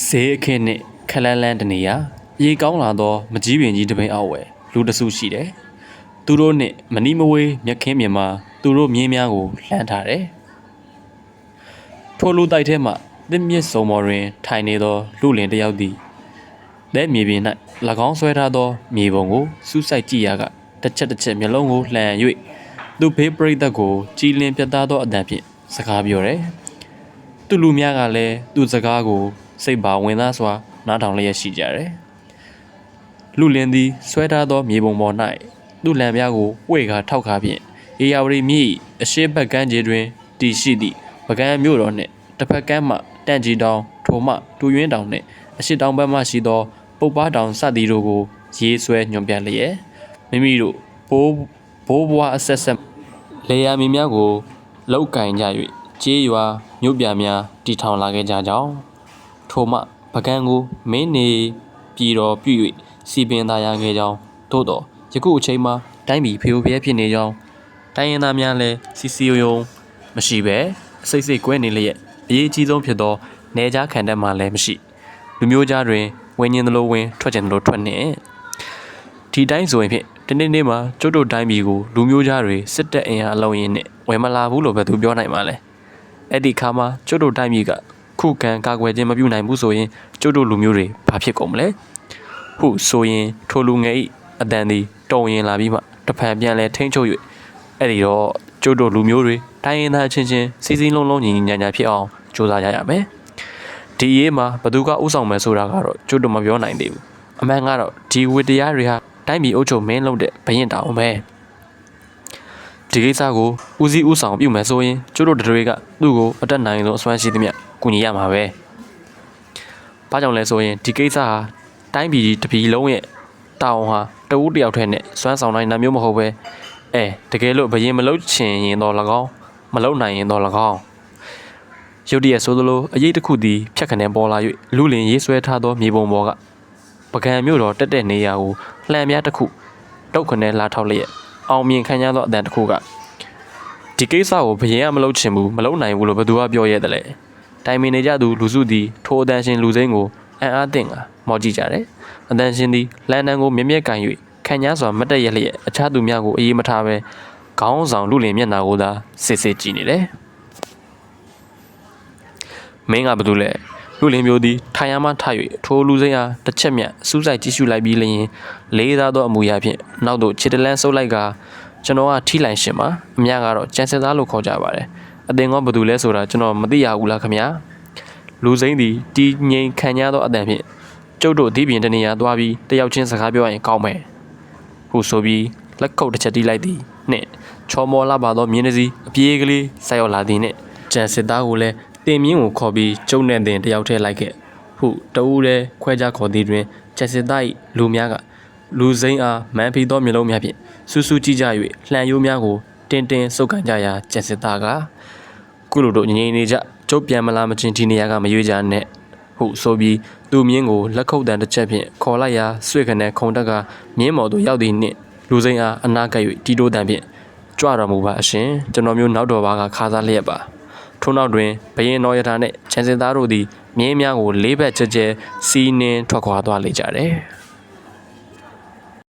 ဈေးအခင်းနှင့်ခလန်းလန်းတနေရာရေကောင်းလာသောမကြီးပင်ကြီးတစ်ပိန်အောက်ဝယ်လူတစ်စုရှိတယ်။သူတို့နှင့်မနီမဝေးမြက်ခင်းပြင်မှာသူတို့မြင်းများကိုလှမ်းထားတယ်။ထိုလူတိုက်ထဲမှတစ်မြစ်စုံမော်တွင် ထိုင်နေသော လူလင်တစ်ယောက်သည်လက်မြေပြင်၌၎င်းဆွဲထားသော မြေပုံကိုစူးစိုက်ကြည့်ရာကတစ်ချက်တစ်ချက်မျက်လုံးကိုလှန်၍သူဖေးပရိသတ်ကိုကြည်လင်ပြတ်သားသောအတန်ဖြင့်စကားပြောတယ်။သူလူများကလည်းသူ့စကားကို စိတ်ပါဝင်သားစွာနားထောင်လျက်ရှိကြတယ်။လူလင်းသည်ဆွဲထားသောမြေပုံပေါ်၌သူ့လံပြားကိုဝှေ့ကာထောက်ကားဖြင့်ရေယာဝတီမြစ်၏အရှေ့ဘက်ကမ်းခြေတွင်တည်ရှိသည့်ပကံမြို့တော်နှင့်တစ်ဖက်ကမ်းမှတန့်ကြီးတောင်ထိုမှတူရင်းတောင်နှင့်အရှေ့တောင်ဘက်မှရှိသောပုပ်ပားတောင်စသည်တို့ကိုရေးဆွဲညွှန်ပြလျက်မိမိတို့ဘိုးဘိုးဘွားအဆက်ဆက်လေယာမီများကိုလောက်ကင်ကြ၍ကြေးရွာမြို့ပြများတည်ထောင်လာခဲ့ကြကြောင်း ထိုမှပကံကိုမင်းနေပြည်တော်ပြု၍စီပင်သားရခဲ့ကြောင်းသို့တော့ယခုအချိန်မှာတိုင်းပြည်ဖေယိုဖျဲဖြစ်နေကြောင်းတိုင်းရင်းသားများလည်းစီစီယုံယုံမရှိပဲအစိတ်စိတ်ကွဲနေလျက်အရေးအကြီးဆုံးဖြစ်သောနေကြားခံတတ်မှလည်းမရှိလူမျိုးကြားတွင်ဝင်းညင်သလိုဝင်းထွက်ကျင်သလိုထွက်နေဒီတိုင်းဆိုရင်ဖြင့်ဒီနေ့နေ့မှာကျုပ်တို့တိုင်းပြည်ကိုလူမျိုးသားတွေစစ်တပ်အင်အားအလုံးရင်းနဲ့ဝင်မလာဘူးလို့ပဲသူပြောနိုင်ပါလေအဲ့ဒီခါမှာကျုပ်တို့တိုင်းပြည်က ခုခံကာကွယ်ခြင်းမပြုနိုင်ဘူးဆိုရင်ကျုပ်တို့လူမျိုးတွေဘာဖြစ်ကုန်မလဲဟုဆိုရင်ထိုလူငယ်ဤအတန်ဒီတုံရင်လာပြီးမှတစ်ဖန်ပြန်လဲထိန်းချုပ်၍အဲ့ဒီတော့ကျုပ်တို့လူမျိုးတွေတိုင်းရင်းသားအချင်းချင်းစီစီလုံးလုံးညီညီညာညာဖြစ်အောင်ကြိုးစားကြရမယ်ဒီရေးမှာဘသူကဥဆောင်မယ်ဆိုတာကတော့ကျုပ်တို့မပြောနိုင်သေးဘူးအမှန်ကတော့ဒီဝတ္တရားတွေဟာတိုင်းပြည်အုပ်ချုပ်မင်းလုပ်တဲ့ဘရင်တောင်ပဲဒီကိစ္စကိုဦးစီးဦးဆောင်ပြုမယ်ဆိုရင်ကျတို့တွေကသူ့ကိုအတက်နိုင်ဆုံးအစွမ်းရှိသမျှ ကူညီရမှာပဲ။ဘာကြောင့်လဲဆိုရင်ဒီကိစ္စဟာတိုင်းပြည်တစ်ပြည်လုံးရဲ့တာဝန်ဟာတဦးတစ်ယောက်တည်းနဲ့စွမ်းဆောင်နိုင်တာမျိုးမဟုတ်ပဲအဲတကယ်လို့ဘရင်မလုပ်ချင်ရင်တော့၎င်းမလုပ်နိုင်ရင်တော့၎င်းရုတ်တရက်ဆိုသလိုအရေးတစ်ခုသည်ဖြတ်ခနဲပေါ်လာ၍လူလင်ရေးဆွဲထားသောမြေပုံပေါ်ကပကံမြို့တော်တက်တဲ့နေရာကိုလှမ်းများတစ်ခုတုတ်ခနဲလာထောက်လျက်အောင်မြင်ခံရသောအတန်တစ်ခုကဒီကိစ္စကိုဘယင်ကမလုပ်ချင်ဘူးမလုပ်နိုင်ဘူးလို့ဘယ်သူကပြောရဲတယ်လဲ တိုင်မင်နေကြသူလူစုသည်ထိုအတန်ရှင်လူစိမ်းကိုအံ့အားသင့်ကမော်ကြည့်ကြတယ်အတန်ရှင်သည်လန်တန်ကိုမြက်မြက်ကန်၍ခံညားစွာမတ်တက်ရလျက်အခြားသူများကိုအေးမထားပဲခေါင်းဆောင်လူလင်မျက်နှာကိုသာစစ်စစ်ကြည့်နေတယ်မင်းကဘာလုပ်လဲလူလင်မျိုးသည်ထိုင်ရမှထ၍ထိုလူစိမ်းအားတစ်ချက်မြတ်စူးစိုက်ကြည့်ရှုလိုက်ပြီးလျင်လေးသားသောအမူအရာဖြင့်နောက်သို့ခြေတလန်းဆုပ်လိုက်ကကျွန်တော်ကထိလိုက်ရှင်ပါအများကတော့ကြံစည်သားလို့ခေါ်ကြပါတယ် အတင်ကဘာလုပ်လဲဆိုတာကျွန်တော်မသိရဘူးလားခင်ဗျာလူစိမ်းသည်တီးငိမ်ခံရသောအတန်ဖြင့်ကျုပ်တို့ဒီပြင်တနေရာသွားပြီးတယောက်ချင်းစကားပြောရင်ကောင်းမယ်ဟုဆိုပြီးလက်ခုပ်တစ်ချက်တီးလိုက်သည်နှင့်ချောမောလာပါသောမြင်းတစ်စီးအပြေးကလေးဆက်ရောက်လာသည်နှင့်ကြံစစ်သားကိုလည်းတင်မြင့်ကိုခေါ်ပြီးကျုံနဲ့တင်တယောက်ထဲလိုက်ခဲ့ဟုတဦးလည်းခွဲခြားခေါ်သည်တွင်ကြံစစ်သား၏လူများကလူစိမ်းအားမန်ဖီသောမျိုးလုံးများဖြင့်စူးစူးကြည့်ကြ၍လှန်ရိုးများကိုတင်းတင်းစုပ်ကန်ကြရာကြံစစ်သားက ကုလိုတို့ငြိမ်နေကြကျုပ်ပြန်မလာမချင်းဒီနေရာကမရွေးကြနဲ့ဟုဆိုပြီးသူမြင်းကိုလက်ခုပ်တန်တစ်ချက်ဖြင့်ခေါ်လိုက်ရာဆွေခနဲ့ခုံတက်ကမြင်းမော်သို့ရောက်သည်နှင့်လူစိမ်းအားအနာကပ်၍တီတိုးတန်ဖြင့်ကြွတော်မူပါအရှင်ကျွန်တော်မျိုးနောက်တော်ဘာကခါစားလျက်ပါထို့နောက်တွင်ဘရင်တော်ရထားနှင့်ချန်စင်သားတို့သည်မြင်းများကိုလေးဘက်ကြဲကြဲစီးနှင်းထွက်ခွာသွားလေကြတယ်